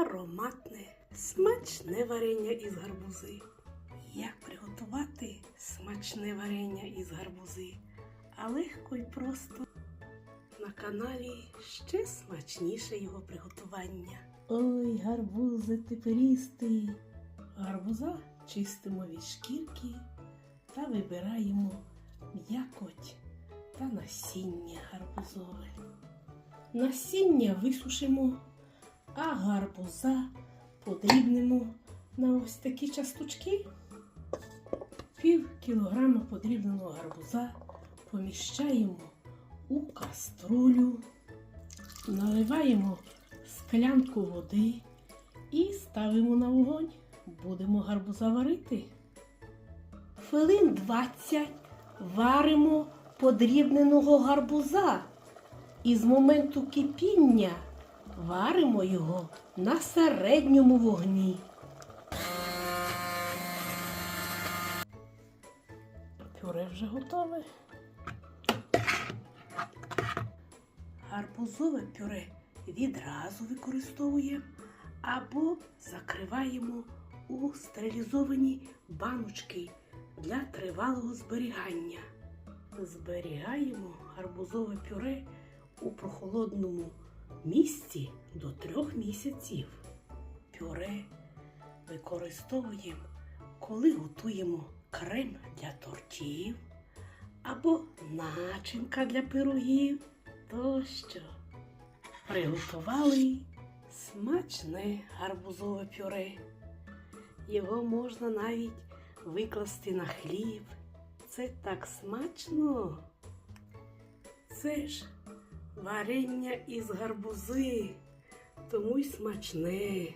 ароматне, смачне варення із гарбузи. Як приготувати смачне варення із гарбузи? А легко і просто. На каналі ще смачніше його приготування. Ой, гарбузи теперістий. Гарбуза чистимо від шкірки та вибираємо м'якоть та насіння гарбузове. Насіння висушимо, а гарбуза подрібнемо на ось такі часточки. Пів кілограма подрібненого гарбуза поміщаємо у каструлю, наливаємо склянку води і ставимо на вогонь. Будемо гарбуза варити. Хвилин 20 варимо подрібненого гарбуза. І з моменту кипіння варимо його на середньому вогні. Пюре вже готове. Гарбузове пюре відразу використовуємо або закриваємо у стерилізовані баночки для тривалого зберігання. Зберігаємо гарбузове пюре у прохолодному місці до трьох місяців. Пюре використовуємо, коли готуємо крем для тортів або начинка для пирогів тощо. Приготували смачне гарбузове пюре. Його можна навіть викласти на хліб. Це так смачно. Це ж варення із гарбузи, тому й смачне.